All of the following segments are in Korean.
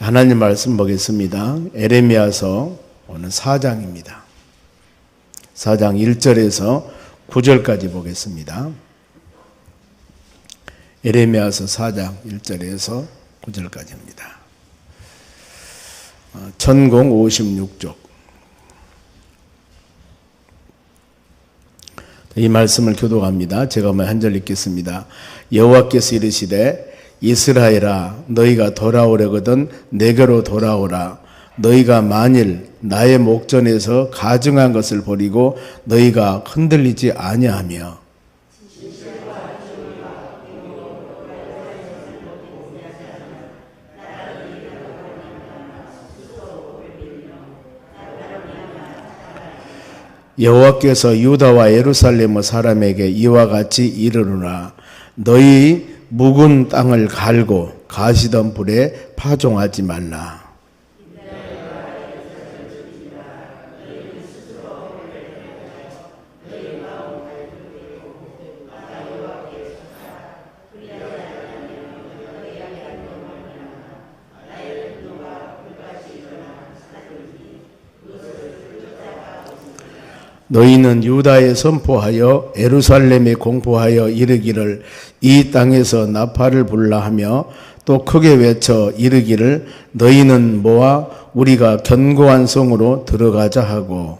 하나님 말씀 보겠습니다. 에레미야서 오늘 4장입니다. 4장 1절에서 9절까지 보겠습니다. 에레미야서 4장 1절에서 9절까지입니다. 어, 전공 56쪽. 이 말씀을 교독합니다. 제가 한절 읽겠습니다. 여호와께서 이르시되 이스라엘아 너희가 돌아오려거든 내게로 돌아오라. 너희가 만일 나의 목전에서 가증한 것을 버리고 너희가 흔들리지 아니하며. 여호와께서 유다와 예루살렘의 사람에게 이와 같이 이르노라. 너희 묵은 땅을 갈고 가시던 불에 파종하지 말라 너희는 유다에 선포하여 에루살렘에 공포하여 이르기를 이 땅에서 나팔을 불라 하며 또 크게 외쳐 이르기를 너희는 모아 우리가 견고한 성으로 들어가자 하고.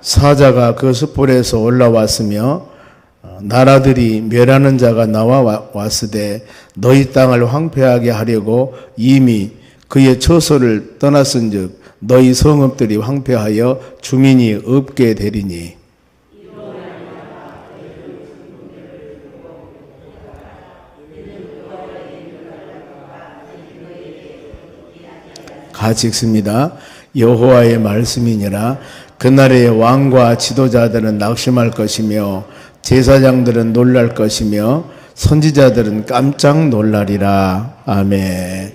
사자가 그 숯불에서 올라왔으며 어, 나라들이 멸하는 자가 나와 와- 왔으되 너희 땅을 황폐하게 하려고 이미 그의 처소를 떠났은즉 너희 성읍들이 황폐하여 주민이 없게 되리니 같이 읽습니다. 여호와의 말씀이니라 그날의 왕과 지도자들은 낙심할 것이며 제사장들은 놀랄 것이며 선지자들은 깜짝 놀라리라. 아멘.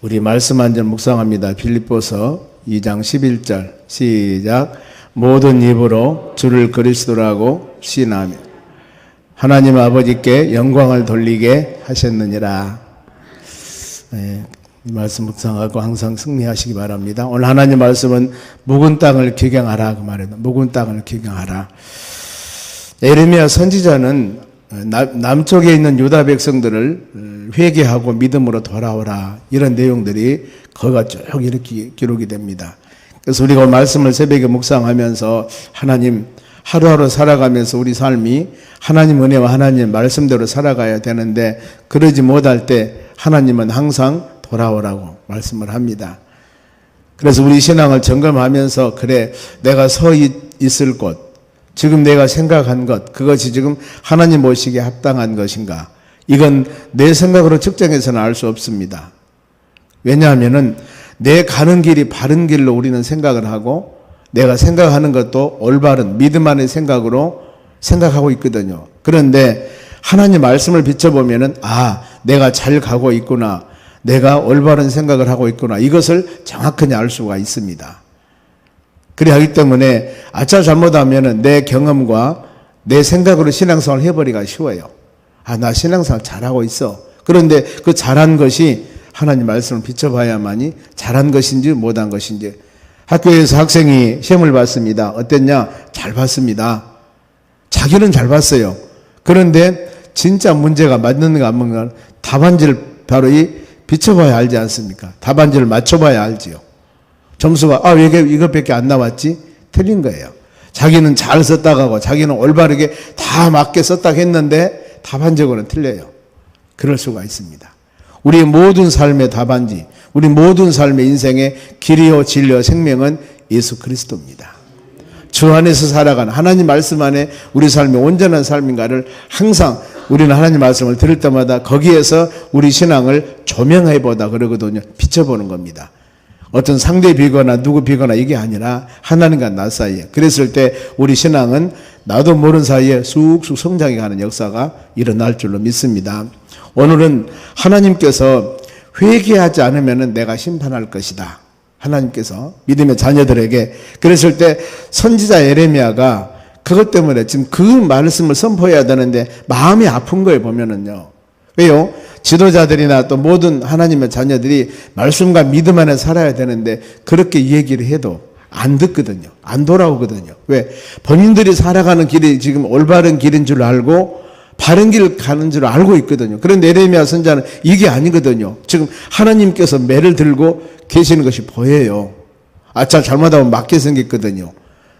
우리 말씀 한 절 묵상합니다. 빌립보서 2장 11절 시작 모든 입으로 주를 그리스도라고 신하며 하나님 아버지께 영광을 돌리게 하셨느니라. 네, 이 말씀 묵상하고 항상 승리하시기 바랍니다. 오늘 하나님 말씀은 묵은 땅을 기경하라 그 말입니다. 묵은 땅을 기경하라. 에르미야 선지자는 남- 남쪽에 있는 유다 백성들을 회개하고 믿음으로 돌아오라 이런 내용들이 거기가 쭉 이렇게 기록이 됩니다. 그래서 우리가 말씀을 새벽에 묵상하면서 하나님 하루하루 살아가면서 우리 삶이 하나님 은혜와 하나님 말씀대로 살아가야 되는데 그러지 못할 때 하나님은 항상 돌아오라고 말씀을 합니다. 그래서 우리 신앙을 점검하면서 그래 내가 서 있- 있을 곳 지금 내가 생각한 것 그것이 지금 하나님 모시기에 합당한 것인가 이건 내 생각으로 측정해서는 알 수 없습니다. 왜냐하면은 내 가는 길이 바른 길로 우리는 생각을 하고 내가 생각하는 것도 올바른 믿음 안의 생각으로 생각하고 있거든요. 그런데 하나님 말씀을 비춰보면은 아, 내가 잘 가고 있구나. 내가 올바른 생각을 하고 있구나. 이것을 정확하게 알 수가 있습니다. 그래 하기 때문에 아차 잘못하면은 내 경험과 내 생각으로 신앙생활 해버리기가 쉬워요. 아, 나 신앙생활 잘하고 있어. 그런데 그 잘한 것이 하나님 말씀을 비춰봐야만이 잘한 것인지 못한 것인지. 학교에서 학생이 시험을 봤습니다. 어땠냐? 잘 봤습니다. 자기는 잘 봤어요. 그런데 진짜 문제가 맞는가 안 맞는가 답안지를 바로 이 비춰봐야 알지 않습니까? 답안지를 맞춰봐야 알지요. 점수가 아, 왜 이게 이것밖에 안 나왔지? 틀린 거예요. 자기는 잘 썼다고 하고 자기는 올바르게 다 맞게 썼다고 했는데 답안적으로는 틀려요. 그럴 수가 있습니다. 우리 모든 삶의 답안지, 우리 모든 삶의 인생의 길이요 진리요 생명은 예수 그리스도입니다. 주 안에서 살아가는 하나님 말씀 안에 우리 삶이 온전한 삶인가를 항상 우리는 하나님 말씀을 들을 때마다 거기에서 우리 신앙을 조명해 보다 그러거든요. 비춰보는 겁니다. 어떤 상대 비거나 누구 비거나 이게 아니라 하나님과 나 사이에 그랬을 때 우리 신앙은 나도 모르는 사이에 쑥쑥 성장해 가는 역사가 일어날 줄로 믿습니다. 오늘은 하나님께서 회개하지 않으면 내가 심판할 것이다. 하나님께서 믿음의 자녀들에게 그랬을 때 선지자 에레미야가 그것 때문에 지금 그 말씀을 선포해야 되는데 마음이 아픈 거예요 보면은요. 왜요? 지도자들이나 또 모든 하나님의 자녀들이 말씀과 믿음 안에 살아야 되는데 그렇게 얘기를 해도 안 듣거든요. 안 돌아오거든요. 왜? 본인들이 살아가는 길이 지금 올바른 길인 줄 알고 바른 길 가는 줄 알고 있거든요. 그런데 에레미야 선자는 이게 아니거든요. 지금 하나님께서 매를 들고 계시는 것이 보여요. 아차 잘못하면 맞게 생겼거든요.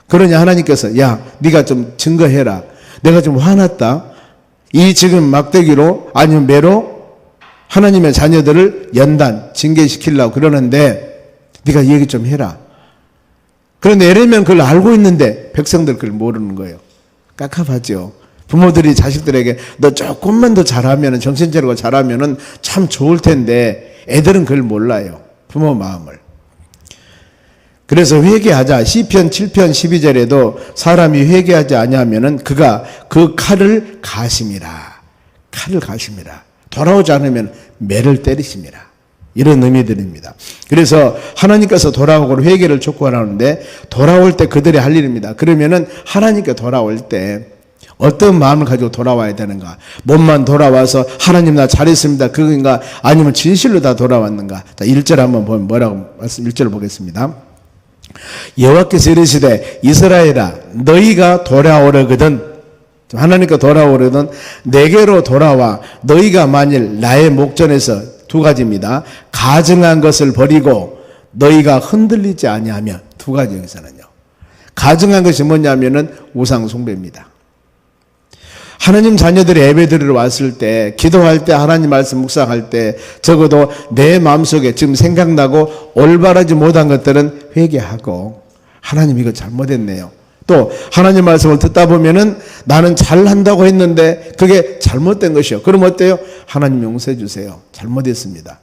그러니 하나님께서 야 네가 좀 증거해라. 내가 좀 화났다. 이 지금 막대기로 아니면 매로 하나님의 자녀들을 연단 징계시키려고 그러는데 네가 얘기 좀 해라. 그런데 에레미야는 그걸 알고 있는데 백성들 그걸 모르는 거예요. 깝깝하죠. 부모들이 자식들에게 너 조금만 더 잘하면 정신차리고 잘하면 참 좋을 텐데 애들은 그걸 몰라요. 부모 마음을. 그래서 회개하자. 시편 7편 12절에도 사람이 회개하지 아니하면은 그가 그 칼을 가심이라. 칼을 가심이라. 돌아오지 않으면 매를 때리십니다. 이런 의미들입니다. 그래서 하나님께서 돌아오고 회개를 촉구하는데 돌아올 때 그들이 할 일입니다. 그러면은 하나님께 돌아올 때 어떤 마음을 가지고 돌아와야 되는가? 몸만 돌아와서 하나님 나 잘했습니다. 그건가? 아니면 진실로 다 돌아왔는가? 자, 1절 한번 보면 뭐라고 말씀 1절 보겠습니다. 여호와께서 이르시되 이스라엘아 너희가 돌아오려거든 하나님께 돌아오려든 내게로 돌아와 너희가 만일 나의 목전에서 두 가지입니다. 가증한 것을 버리고 너희가 흔들리지 아니하면 두 가지 여기서는요. 가증한 것이 뭐냐면은 우상 숭배입니다. 하나님 자녀들이 예배 드리러 왔을 때, 기도할 때, 하나님 말씀 묵상할 때, 적어도 내 마음속에 지금 생각나고 올바르지 못한 것들은 회개하고, 하나님 이거 잘못했네요. 또, 하나님 말씀을 듣다 보면은 나는 잘한다고 했는데 그게 잘못된 것이요. 그럼 어때요? 하나님 용서해 주세요. 잘못했습니다.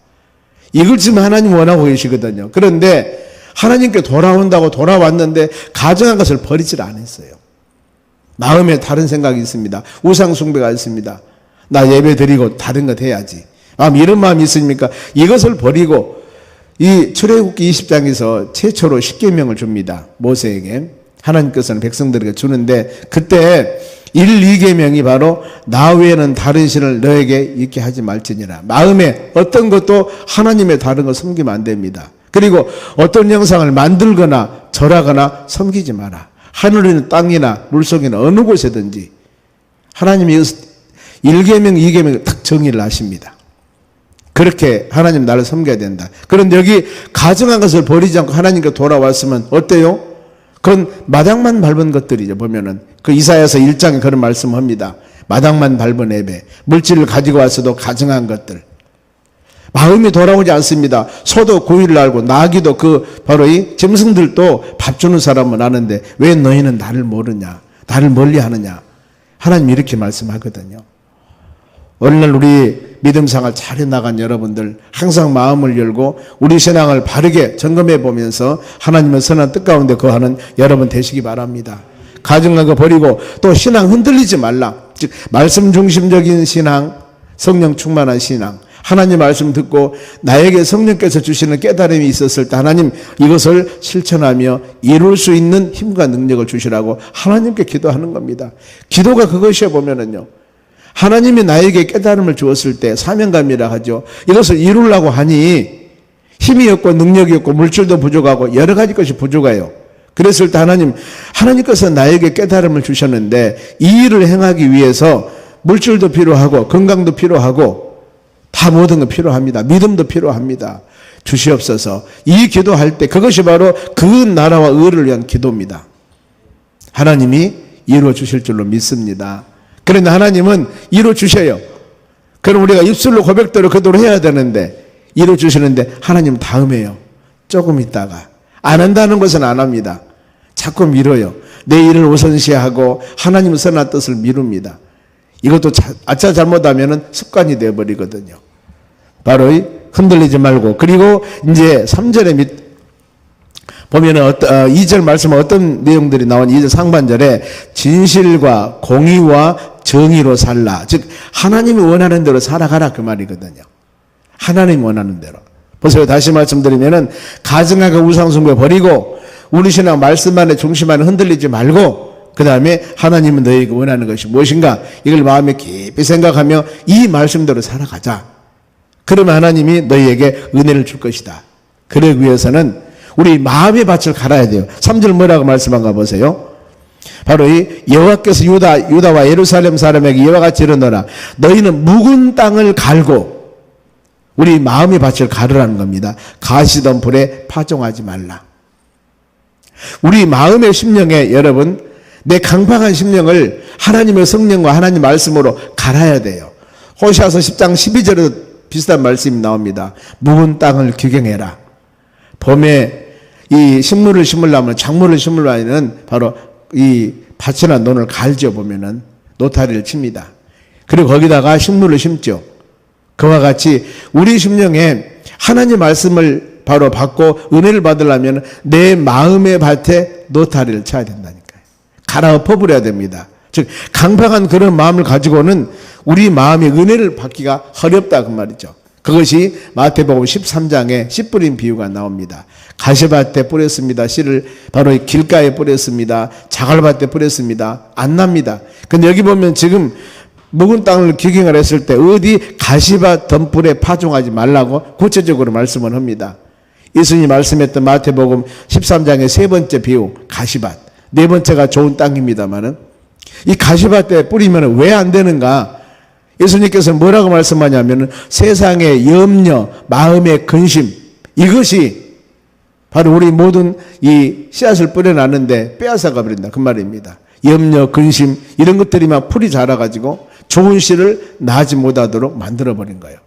이걸 지금 하나님 원하고 계시거든요. 그런데 하나님께 돌아온다고 돌아왔는데 가정한 것을 버리질 않았어요. 마음에 다른 생각이 있습니다. 우상 숭배가 있습니다. 나 예배 드리고 다른 것 해야지. 마음 이런 마음이 있으니까 이것을 버리고 이 출애굽기 20장에서 최초로 십계명을 줍니다. 모세에게 하나님께서는 백성들에게 주는데 그때 1, 2계명이 바로 나 외에는 다른 신을 너에게 있게 하지 말지니라. 마음에 어떤 것도 하나님의 다른 걸 섬기면 안 됩니다. 그리고 어떤 영상을 만들거나 절하거나 섬기지 마라. 하늘이나 땅이나 물속이나 어느 곳에든지 하나님이 1계명, 2계명 딱 정의를 하십니다. 그렇게 하나님 나를 섬겨야 된다. 그런데 여기 가정한 것을 버리지 않고 하나님께 돌아왔으면 어때요? 그건 마당만 밟은 것들이죠. 보면은 그 이사야서 1장에 그런 말씀합니다. 마당만 밟은 예배, 물질을 가지고 왔어도 가정한 것들. 마음이 돌아오지 않습니다. 소도 구이를 알고 나기도 그 바로 이 짐승들도 밥 주는 사람은 아는데 왜 너희는 나를 모르냐? 나를 멀리 하느냐? 하나님 이렇게 말씀하거든요. 어느 날 우리 믿음 생활 잘해 나간 여러분들 항상 마음을 열고 우리 신앙을 바르게 점검해 보면서 하나님의 선한 뜻 가운데 거하는 여러분 되시기 바랍니다. 가정한 거 버리고 또 신앙 흔들리지 말라. 즉 말씀 중심적인 신앙, 성령 충만한 신앙. 하나님 말씀 듣고 나에게 성령께서 주시는 깨달음이 있었을 때 하나님 이것을 실천하며 이룰 수 있는 힘과 능력을 주시라고 하나님께 기도하는 겁니다. 기도가 그것이야 보면은요. 하나님이 나에게 깨달음을 주었을 때 사명감이라 하죠. 이것을 이루려고 하니 힘이 없고 능력이 없고 물질도 부족하고 여러 가지 것이 부족해요. 그랬을 때 하나님, 하나님께서 나에게 깨달음을 주셨는데 이 일을 행하기 위해서 물질도 필요하고 건강도 필요하고 다 모든 거 필요합니다. 믿음도 필요합니다. 주시옵소서. 이 기도할 때 그것이 바로 그 나라와 의를 위한 기도입니다. 하나님이 이루어 주실 줄로 믿습니다. 그런데 하나님은 이루어 주셔요. 그럼 우리가 입술로 고백대로 그대로 해야 되는데 이루어 주시는데 하나님 다음에요. 조금 있다가 안 한다는 것은 안 합니다. 자꾸 미뤄요. 내 일을 우선시하고 하나님 선한 뜻을 미룹니다. 이것도 아차 잘못하면 습관이 되어버리거든요. 바로 이 흔들리지 말고 그리고 이제 3절에 밑 보면은 어떤 어, 2절 말씀은 어떤 내용들이 나온 2절 상반절에 진실과 공의와 정의로 살라. 즉 하나님이 원하는 대로 살아가라 그 말이거든요. 하나님 원하는 대로. 보세요. 다시 말씀드리면은 가증하게 우상숭배 버리고 우리 신앙 말씀 안에 중심 안에 흔들리지 말고 그 다음에 하나님은 너에게 원하는 것이 무엇인가 이걸 마음에 깊이 생각하며 이 말씀대로 살아가자. 그러면 하나님이 너희에게 은혜를 줄 것이다. 그러기 위해서는 우리 마음의 밭을 갈아야 돼요. 3절 뭐라고 말씀한가 보세요. 바로 이 여호와께서 유다 유다와 예루살렘 사람에게 이와 같이 이르노라 너희는 묵은 땅을 갈고 우리 마음의 밭을 가르라는 겁니다. 가시던 불에 파종하지 말라. 우리 마음의 심령에 여러분 내 강팍한 심령을 하나님의 성령과 하나님 말씀으로 갈아야 돼요. 호시아서 10장 12절에 비슷한 말씀이 나옵니다. 묵은 땅을 규경해라. 봄에 이 식물을 심으려면 작물을 심으려면 바로 이 밭이나 논을 갈지어 보면은 노타리를 칩니다. 그리고 거기다가 식물을 심죠. 그와 같이 우리 심령에 하나님 말씀을 바로 받고 은혜를 받으려면 내 마음의 밭에 노타리를 쳐야 된다니까요. 갈아엎어 버려야 됩니다. 즉 강팍한 그런 마음을 가지고는 우리 마음의 은혜를 받기가 어렵다 그 말이죠. 그것이 마태복음 13장에 씨 뿌린 비유가 나옵니다. 가시밭에 뿌렸습니다. 씨를 바로 이 길가에 뿌렸습니다. 자갈밭에 뿌렸습니다. 안 납니다. 근데 여기 보면 지금 묵은 땅을 기경을 했을 때 어디 가시밭 덤불에 파종하지 말라고 구체적으로 말씀을 합니다. 예수님이 말씀했던 마태복음 13장의 세 번째 비유 가시밭 네 번째가 좋은 땅입니다만은 이 가시밭에 뿌리면 왜 안 되는가? 예수님께서 뭐라고 말씀하냐면은 세상의 염려, 마음의 근심 이것이 바로 우리 모든 이 씨앗을 뿌려놨는데 빼앗아가 버린다 그 말입니다. 염려, 근심 이런 것들이 막 풀이 자라가지고 좋은 씨를 나지 못하도록 만들어 버린 거예요.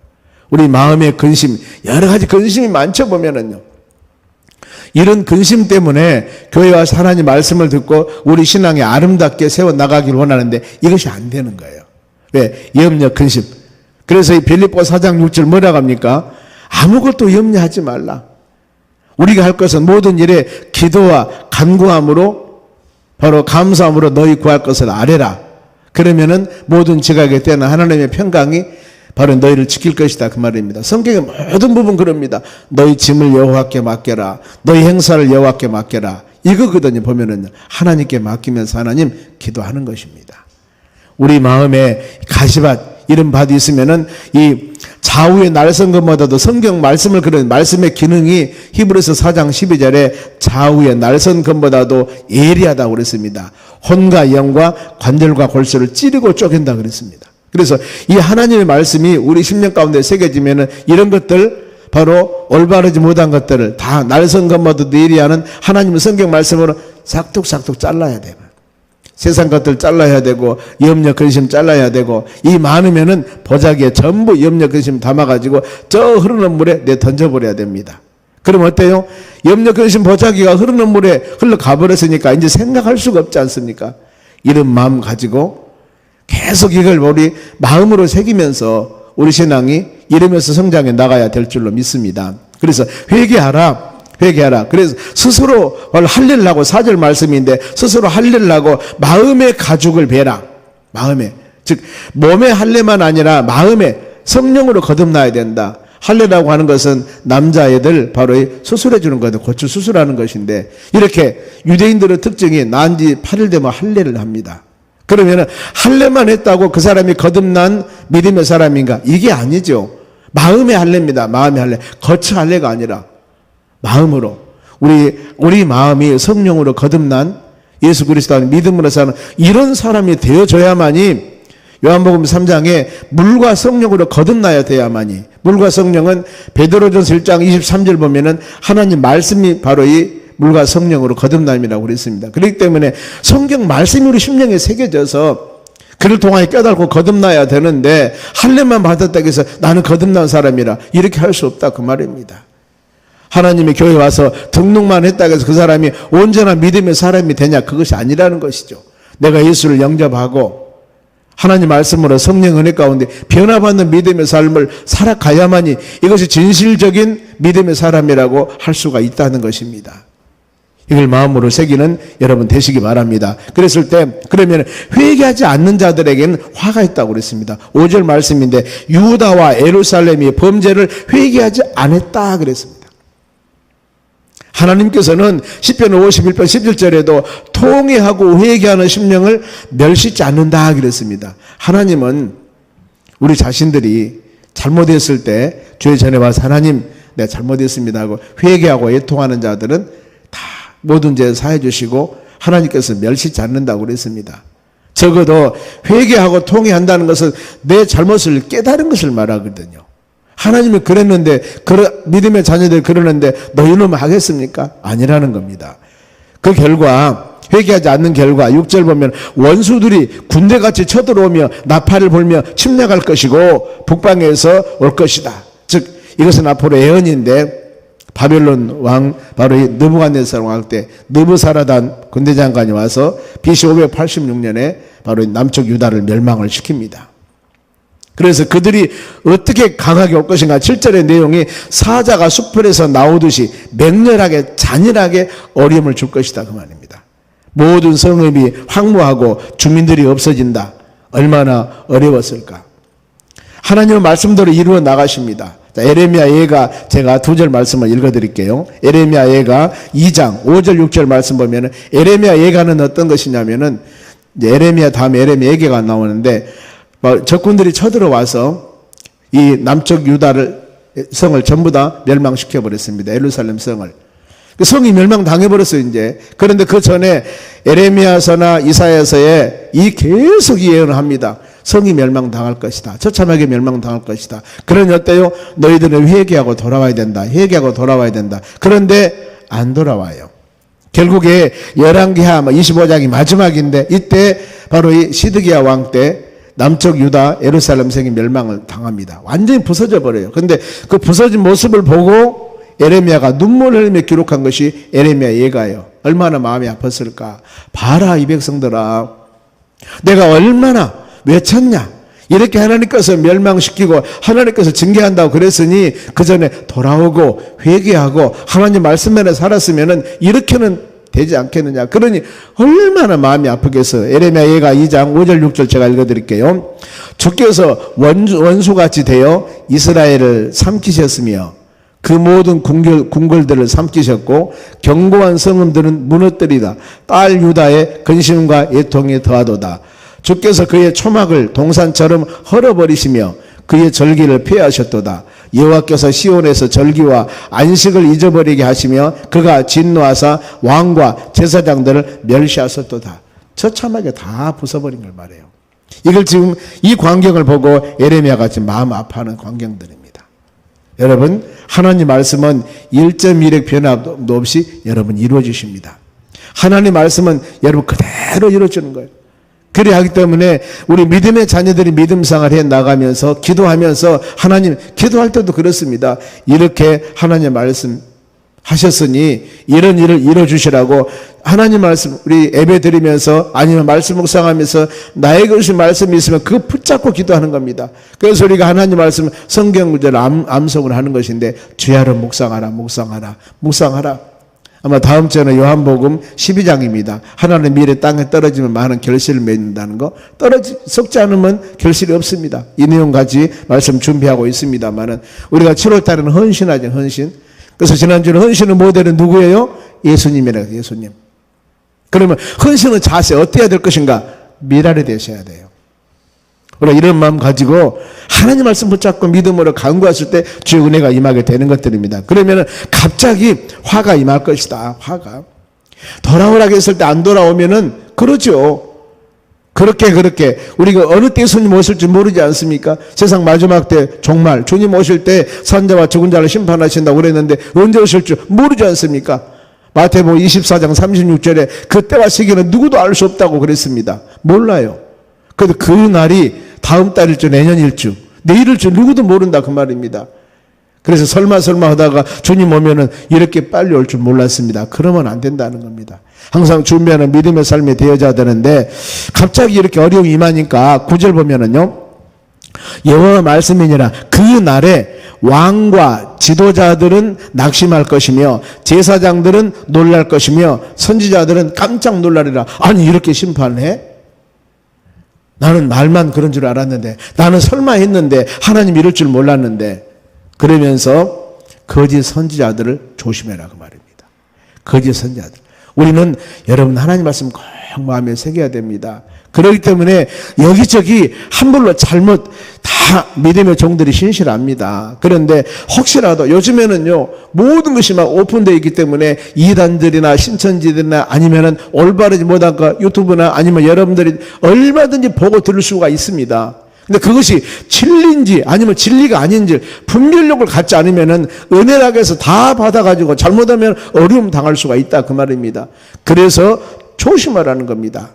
우리 마음의 근심 여러 가지 근심이 많죠 보면은요. 이런 근심 때문에 교회와 하나님 말씀을 듣고 우리 신앙이 아름답게 세워 나가길 원하는데 이것이 안 되는 거예요. 왜? 염려, 근심. 그래서 이 빌립보 4장 6절 뭐라고 합니까? 아무것도 염려하지 말라. 우리가 할 것은 모든 일에 기도와 간구함으로 바로 감사함으로 너희 구할 것을 아뢰라. 그러면은 모든 지각에 때는 하나님의 평강이 바로 너희를 지킬 것이다 그 말입니다. 성경의 모든 부분 그럽니다. 너희 짐을 여호와께 맡겨라. 너희 행사를 여호와께 맡겨라. 이거거든요. 보면은 하나님께 맡기면서 하나님 기도하는 것입니다. 우리 마음에 가시밭 이런 밭이 있으면은 이 좌우의 날선 것보다도 성경 말씀을 그런 말씀의 기능이 히브리서 4장 12절에 좌우의 날선 것보다도 예리하다고 그랬습니다. 혼과 영과 관절과 골수를 찌르고 쪼갠다 그랬습니다. 그래서 이 하나님의 말씀이 우리 심령 가운데 새겨지면은 이런 것들 바로 올바르지 못한 것들을 다 날선 것보다도 예리하는 하나님의 성경 말씀으로 싹둑싹둑 잘라야 돼요. 세상 것들 잘라야 되고 염려 근심 잘라야 되고 이 많으면은 보자기에 전부 염려 근심 담아가지고 저 흐르는 물에 내 던져버려야 됩니다. 그럼 어때요? 염려 근심 보자기가 흐르는 물에 흘러가 버렸으니까 이제 생각할 수가 없지 않습니까? 이런 마음 가지고 계속 이걸 우리 마음으로 새기면서 우리 신앙이 이러면서 성장해 나가야 될 줄로 믿습니다. 그래서 회개하라. 회개하라. 그래서 스스로 할례라고 사절 말씀인데 스스로 할례라고 마음의 가죽을 베라. 마음에 즉 몸의 할례만 아니라 마음에 성령으로 거듭나야 된다. 할례라고 하는 것은 남자애들 바로 수술해 주는 거든 고추 수술하는 것인데 이렇게 유대인들의 특징이 난 지 8일 되면 할례를 합니다. 그러면은 할례만 했다고 그 사람이 거듭난 믿음의 사람인가? 이게 아니죠. 마음의 할례입니다. 마음의 할례. 거처 할례가 아니라 마음으로 우리 우리 마음이 성령으로 거듭난 예수 그리스도 안 믿음으로 사는 이런 사람이 되어져야만이 요한복음 3장에 물과 성령으로 거듭나야 돼야만이 물과 성령은 베드로전서 1장 23절 보면은 하나님 말씀이 바로 이 물과 성령으로 거듭남이라고 그랬습니다. 그렇기 때문에 성경 우리 심령에 새겨져서 그를 통하여 깨닫고 거듭나야 되는데 할례만 받았다고 해서 나는 거듭난 사람이라 이렇게 할 수 없다 그 말입니다. 하나님의 교회 와서 등록만 했다고 해서 그 사람이 온전한 믿음의 사람이 되냐 그것이 아니라는 것이죠. 내가 예수를 영접하고 하나님 말씀으로 성령 은혜 가운데 변화받는 믿음의 삶을 살아가야만이 이것이 진실적인 믿음의 사람이라고 할 수가 있다는 것입니다. 이걸 마음으로 새기는 여러분 되시기 바랍니다. 그랬을 때 그러면 회개하지 않는 자들에게는 화가 있다고 그랬습니다. 5절 말씀인데 유다와 예루살렘이 범죄를 회개하지 않았다 그랬습니다. 하나님께서는 10편 51편 11절에도 통회하고 회개하는 심령을 멸시지 않는다 그랬습니다. 하나님은 우리 자신들이 잘못했을 때 주의 전에 와서 하나님 내가 잘못했습니다 하고 회개하고 애통하는 자들은 다 모든 죄 사해 주시고 하나님께서 멸시지 않는다고 그랬습니다. 적어도 회개하고 통회한다는 것은 내 잘못을 깨달은 것을 말하거든요. 하나님은 그랬는데 믿음의 자녀들 그러는데 너희는 하겠습니까? 아니라는 겁니다. 그 결과 회개하지 않는 결과 6절 보면 원수들이 군대같이 쳐들어오며 나팔을 불며 침략할 것이고 북방에서 올 것이다. 즉 이것은 앞으로 예언인데 바벨론 왕 바로 이 느부갓네살 왕 때 느부사라단 군대 장관이 와서 BC 586년에 바로 이 남쪽 유다를 멸망을 시킵니다. 그래서 그들이 어떻게 강하게 올 것인가 7절의 내용이 사자가 수풀에서 나오듯이 맹렬하게 잔인하게 어려움을 줄 것이다 그 말입니다. 모든 성읍이 황무하고 주민들이 없어진다. 얼마나 어려웠을까. 하나님의 말씀대로 이루어 나가십니다. 자, 에레미야 예가 제가 두 절 말씀을 읽어 드릴게요. 에레미야 예가 2장 5절 6절 말씀 보면은 에레미야 예가는 어떤 것이냐면은 에레미야 다음에 에레미야 예계가 나오는데 뭐 적군들이 쳐들어와서 이 남쪽 유다를 성을 전부 다 멸망시켜 버렸습니다. 예루살렘 성을. 그 성이 멸망당해 버렸어요, 이제. 그런데 그 전에 에레미야서나 이사야서에 이 계속 예언을 합니다. 성이 멸망당할 것이다. 처참하게 멸망당할 것이다. 그러니 어때요? 너희들은 회개하고 돌아와야 된다. 회개하고 돌아와야 된다. 그런데 안 돌아와요. 결국에 열왕기하 25장이 마지막인데 이때 바로 이 시드기야 왕 때 남쪽 유다 예루살렘 성이 멸망을 당합니다. 완전히 부서져 버려요. 근데 그 부서진 모습을 보고 에레미야가 눈물 흘리며 기록한 것이 에레미야 예가예요. 얼마나 마음이 아팠을까. 봐라 이 백성들아. 내가 얼마나 외쳤냐. 이렇게 하나님께서 멸망시키고 하나님께서 징계한다고 그랬으니 그 전에 돌아오고 회개하고 하나님 말씀만에 살았으면은 이렇게는 되지 않겠느냐. 그러니 얼마나 마음이 아프겠어. 에레미야 예가 2장 5절 6절 제가 읽어드릴게요. 주께서 원수, 원수같이 되어 이스라엘을 삼키셨으며 그 모든 궁궐, 궁궐들을 삼키셨고 견고한 성음들은 무너뜨리다. 딸 유다의 근심과 애통이 더하도다. 주께서 그의 초막을 동산처럼 헐어버리시며 그의 절기를 폐하셨도다. 여호와께서 시온에서 절기와 안식을 잊어버리게 하시며 그가 진노하사 왕과 제사장들을 멸시하셨도다. 처참하게 다 부숴버린 걸 말해요. 이걸 지금 이 광경을 보고 에레미야가 지금 마음 아파하는 광경들입니다. 여러분 하나님 말씀은 1.1획 변화도 없이 여러분 이루어지십니다. 하나님 말씀은 여러분 그대로 이루어지는 거예요. 그래 하기 때문에 우리 믿음의 자녀들이 믿음 생활 해 나가면서 기도하면서 하나님 기도할 때도 그렇습니다. 이렇게 하나님 말씀 하셨으니 이런 일을 이뤄 주시라고 하나님 말씀 우리 예배 드리면서 아니면 말씀 묵상하면서 나에게 오신 말씀이 있으면 그 붙잡고 기도하는 겁니다. 그래서 우리가 하나님 말씀 성경 구절을 암, 암송을 하는 것인데 주야로 묵상하라 묵상하라 묵상하라 아마 다음 주에는 요한복음 12장입니다. 하나님 미래 땅에 떨어지면 많은 결실을 맺는다는 거. 떨어지, 썩지 않으면 결실이 없습니다. 이 내용까지 말씀 준비하고 있습니다만은 우리가 7월 달에는 헌신하죠, 헌신. 그래서 지난주에 헌신의 모델은 누구예요? 예수님이라 예수님. 그러면 헌신의 자세 어떻게 해야 될 것인가? 미랄이 되셔야 돼요. 우리가 이런 마음 가지고 하나님 말씀 붙잡고 믿음으로 간구했을 때 주의 은혜가 임하게 되는 것들입니다. 그러면 갑자기 화가 임할 것이다. 화가. 돌아오라고 했을 때 안 돌아오면은 그러죠. 그렇게 그렇게 우리가 어느 때 예수님 오실지 모르지 않습니까? 세상 마지막 때 정말 주님 오실 때 산자와 죽은 자를 심판하신다고 그랬는데 언제 오실 줄 모르지 않습니까? 마태복음 24장 36절에 그때와 시기는 누구도 알 수 없다고 그랬습니다. 몰라요. 그래도 그 날이 다음 달일지 내년일지 내일일지 누구도 모른다 그 말입니다. 그래서 설마 설마 하다가 주님 오면은 이렇게 빨리 올 줄 몰랐습니다. 그러면 안 된다는 겁니다. 항상 준비하는 믿음의 삶이 되어져야 되는데 갑자기 이렇게 어려움이 임하니까 구절 보면은요. 여호와 말씀이니라 그 날에 왕과 지도자들은 낙심할 것이며 제사장들은 놀랄 것이며 선지자들은 깜짝 놀라리라. 아니 이렇게 심판해? 나는 말만 그런 줄 알았는데 나는 설마 했는데 하나님 이럴 줄 몰랐는데 그러면서 거짓 선지자들을 조심해라 그 말입니다. 거짓 선지자들. 우리는 여러분 하나님 말씀 꼭 마음에 새겨야 됩니다. 그렇기 때문에 여기저기 함부로 잘못 다 믿음의 종들이 신실합니다. 그런데 혹시라도 요즘에는요 모든 것이 막 오픈되어 있기 때문에 이단들이나 신천지들이나 아니면은 올바르지 못한 거 유튜브나 아니면 여러분들이 얼마든지 보고 들을 수가 있습니다. 근데 그것이 진리인지 아니면 진리가 아닌지 분별력을 갖지 않으면은 은혜락에서 다 받아가지고 잘못하면 어려움 당할 수가 있다 그 말입니다. 그래서 조심하라는 겁니다.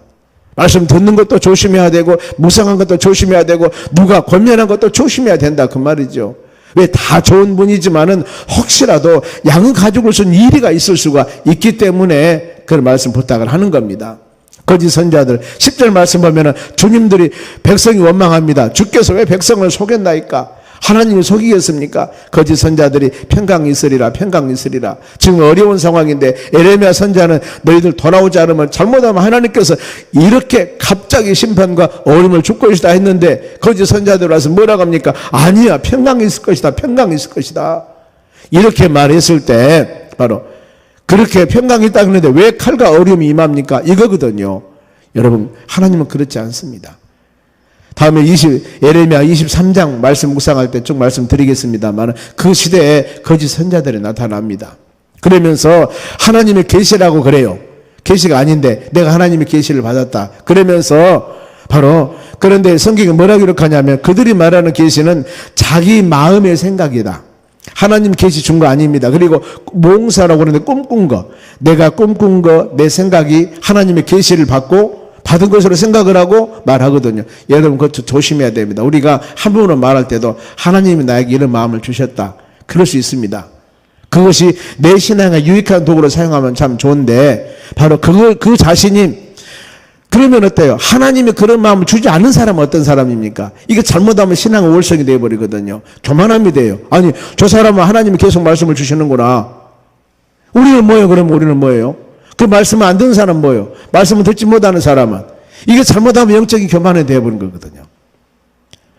말씀 듣는 것도 조심해야 되고 무상한 것도 조심해야 되고 누가 권면한 것도 조심해야 된다 그 말이죠. 왜 다 좋은 분이지만은 혹시라도 양은 가죽을 쓴 일이가 있을 수가 있기 때문에 그런 말씀 부탁을 하는 겁니다. 거짓 선자들 10절 말씀 보면은 주님들이 백성이 원망합니다. 주께서 왜 백성을 속였나이까? 하나님을 속이겠습니까? 거짓 선자들이 평강 있으리라 평강 있으리라 지금 어려운 상황인데 에레미야 선자는 너희들 돌아오지 않으면 잘못하면 하나님께서 이렇게 갑자기 심판과 어림을 줄 것이다 했는데 거짓 선자들 와서 뭐라고 합니까? 아니야 평강이 있을 것이다 평강이 있을 것이다 이렇게 말했을 때 바로 그렇게 평강이 있다 그러는데 왜 칼과 어려움이 임합니까? 이거거든요 여러분 하나님은 그렇지 않습니다 다음에 20, 에레미야 23장 말씀 묵상할 때 쭉 말씀드리겠습니다만 그 시대에 거짓 선자들이 나타납니다. 그러면서 하나님의 계시라고 그래요. 계시가 아닌데 내가 하나님의 계시를 받았다. 그러면서 바로 그런데 성경이 뭐라고 기록하냐면 그들이 말하는 계시는 자기 마음의 생각이다. 하나님 계시 준 거 아닙니다. 그리고 몽사라고 그러는데 꿈꾼 거. 내가 꿈꾼 거, 내 생각이 하나님의 계시를 받고 받은 것으로 생각을 하고 말하거든요. 여러분 그것 조심해야 됩니다. 우리가 함부로 말할 때도 하나님이 나에게 이런 마음을 주셨다. 그럴 수 있습니다. 그것이 내 신앙에 유익한 도구로 사용하면 참 좋은데 바로 그, 그 자신이 그러면 어때요? 하나님이 그런 마음을 주지 않는 사람은 어떤 사람입니까? 이게 잘못하면 신앙의 월성이 되어버리거든요. 교만함이 돼요. 아니, 저 사람은 하나님이 계속 말씀을 주시는구나. 우리는 뭐예요? 그러면 우리는 뭐예요? 그 말씀을 안 듣는 사람은 뭐예요? 말씀을 듣지 못하는 사람은. 이게 잘못하면 영적인 교만이 되어버린 거거든요.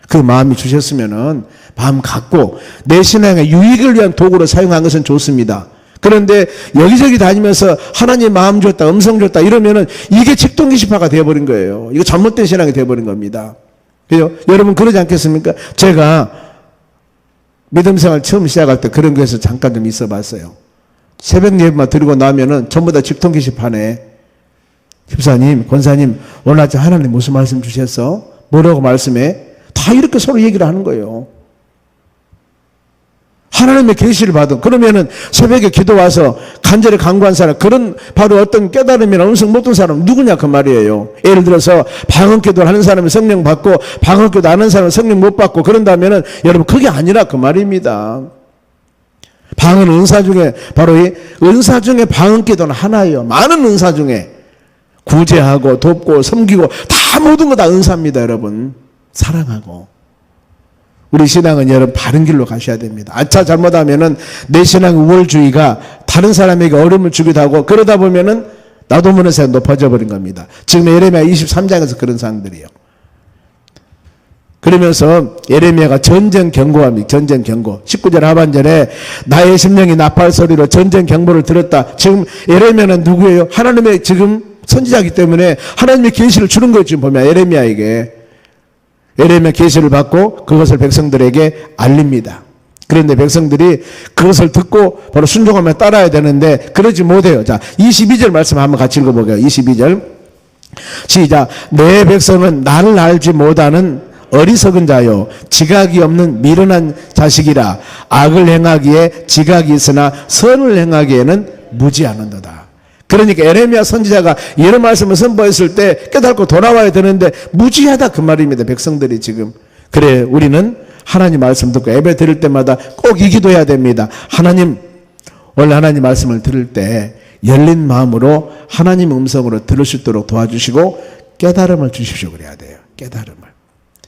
그 마음이 주셨으면은 마음 갖고 내 신앙의 유익을 위한 도구로 사용한 것은 좋습니다. 그런데 여기저기 다니면서 하나님 마음 줬다, 음성 줬다 이러면은 이게 책동기시파가 되어버린 거예요. 이거 잘못된 신앙이 되어버린 겁니다. 그죠? 여러분 그러지 않겠습니까? 제가 믿음 생활 처음 시작할 때 그런 곳에서 잠깐 좀 있어 봤어요. 새벽 예배만 드리고 나면은 전부 다 직통 게시판에 집사님, 권사님, 오늘 아침 하나님 무슨 말씀 주셨어? 뭐라고 말씀해? 다 이렇게 서로 얘기를 하는 거예요. 하나님의 계시를 받은 그러면은 새벽에 기도 와서 간절히 간구한 사람 그런 바로 어떤 깨달음이나 음성 못 든 사람 누구냐 그 말이에요. 예를 들어서 방언기도를 하는 사람이 성령 받고 방언기도 하는 사람은 성령 못 받고 그런다면은 여러분 그게 아니라 그 말입니다. 방언 은사 중에 바로 이 은사 중에 방언 기도는 하나예요. 많은 은사 중에 구제하고 돕고 섬기고 다 모든 거 다 은사입니다, 여러분. 사랑하고 우리 신앙은 여러분 바른 길로 가셔야 됩니다. 아차 잘못하면은 내 신앙 우월주의가 다른 사람에게 어려움을 주기도 하고 그러다 보면은 나도 모르는 새가 높아져 버린 겁니다. 지금 에레미야 23장에서 그런 상황들이에요. 그러면서 예레미야가 전쟁 경고합니다. 전쟁 경고. 19절 하반절에 나의 심령이 나팔 소리로 전쟁 경보를 들었다. 지금 예레미야는 누구예요? 하나님의 지금 선지자이기 때문에 하나님의 계시를 주는 거예요. 지금 보면 예레미야에게. 예레미야 계시를 받고 그것을 백성들에게 알립니다. 그런데 백성들이 그것을 듣고 바로 순종하며 따라야 되는데 그러지 못해요. 자, 22절 말씀 한번 같이 읽어보게요. 22절. 시작. 내 백성은 나를 알지 못하는 어리석은 자요 지각이 없는 미련한 자식이라 악을 행하기에 지각이 있으나 선을 행하기에는 무지하는도다. 그러니까 에레미야 선지자가 이런 말씀을 선보였을 때 깨닫고 돌아와야 되는데 무지하다 그 말입니다. 백성들이 지금. 그래 우리는 하나님 말씀 듣고 예배 드릴 때마다 꼭 이 기도해야 됩니다. 하나님 원래 하나님 말씀을 들을 때 열린 마음으로 하나님 음성으로 들을 수 있도록 도와주시고 깨달음을 주십시오 그래야 돼요. 깨달음을.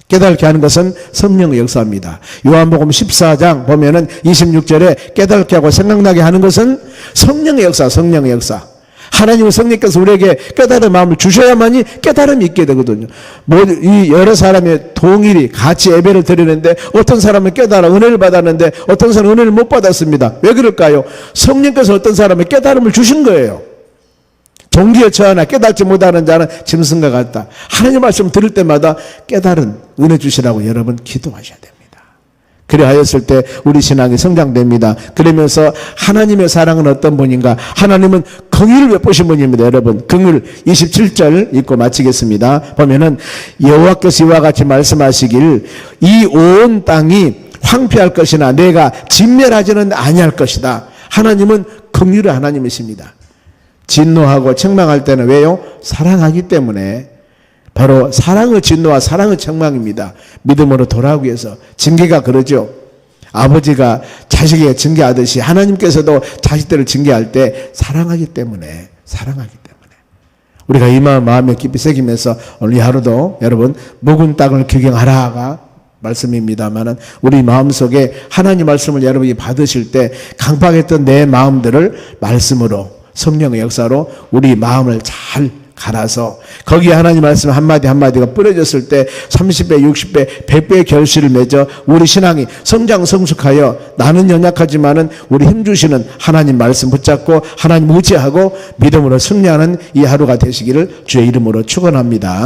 깨닫게 하는 것은 성령의 역사입니다. 요한복음 14장 보면은 26절에 깨닫게 하고 생각나게 하는 것은 성령의 역사, 성령의 역사. 하나님의 성령께서 우리에게 깨달은 마음을 주셔야만이 깨달음이 있게 되거든요. 뭐, 이 여러 사람의 동일이 같이 예배를 드리는데 어떤 사람은 깨달아 은혜를 받았는데 어떤 사람은 은혜를 못 받았습니다. 왜 그럴까요? 성령께서 어떤 사람의 깨달음을 주신 거예요. 동기에 처하나 깨닫지 못하는 자는 짐승과 같다. 하나님 말씀 들을 때마다 깨달은 은혜 주시라고 여러분 기도하셔야 됩니다. 그래 하였을 때 우리 신앙이 성장됩니다. 그러면서 하나님의 사랑은 어떤 분인가? 하나님은 긍휼을 베푸신 분입니다. 여러분 긍휼 27절 읽고 마치겠습니다. 보면은 여호와께서 이와 같이 말씀하시길 이 온 땅이 황폐할 것이나 내가 진멸하지는 아니할 것이다. 하나님은 긍휼의 하나님이십니다. 진노하고 책망할 때는 왜요? 사랑하기 때문에 바로 사랑의 진노와 사랑의 책망입니다. 믿음으로 돌아오기 위해서 징계가 그러죠. 아버지가 자식에게 징계하듯이 하나님께서도 자식들을 징계할 때 사랑하기 때문에 사랑하기 때문에 우리가 이 마음 마음에 깊이 새기면서 오늘 이 하루도 여러분 묵은 땅을 기경하라가 말씀입니다만은 우리 마음속에 하나님 말씀을 여러분이 받으실 때 강박했던 내 마음들을 말씀으로 성령의 역사로 우리 마음을 잘 갈아서 거기에 하나님 말씀 한마디 한마디가 뿌려졌을 때 30배, 60배, 100배의 결실을 맺어 우리 신앙이 성장 성숙하여 나는 연약하지만은 우리 힘 주시는 하나님 말씀 붙잡고 하나님 의지하고 믿음으로 승리하는 이 하루가 되시기를 주의 이름으로 축원합니다.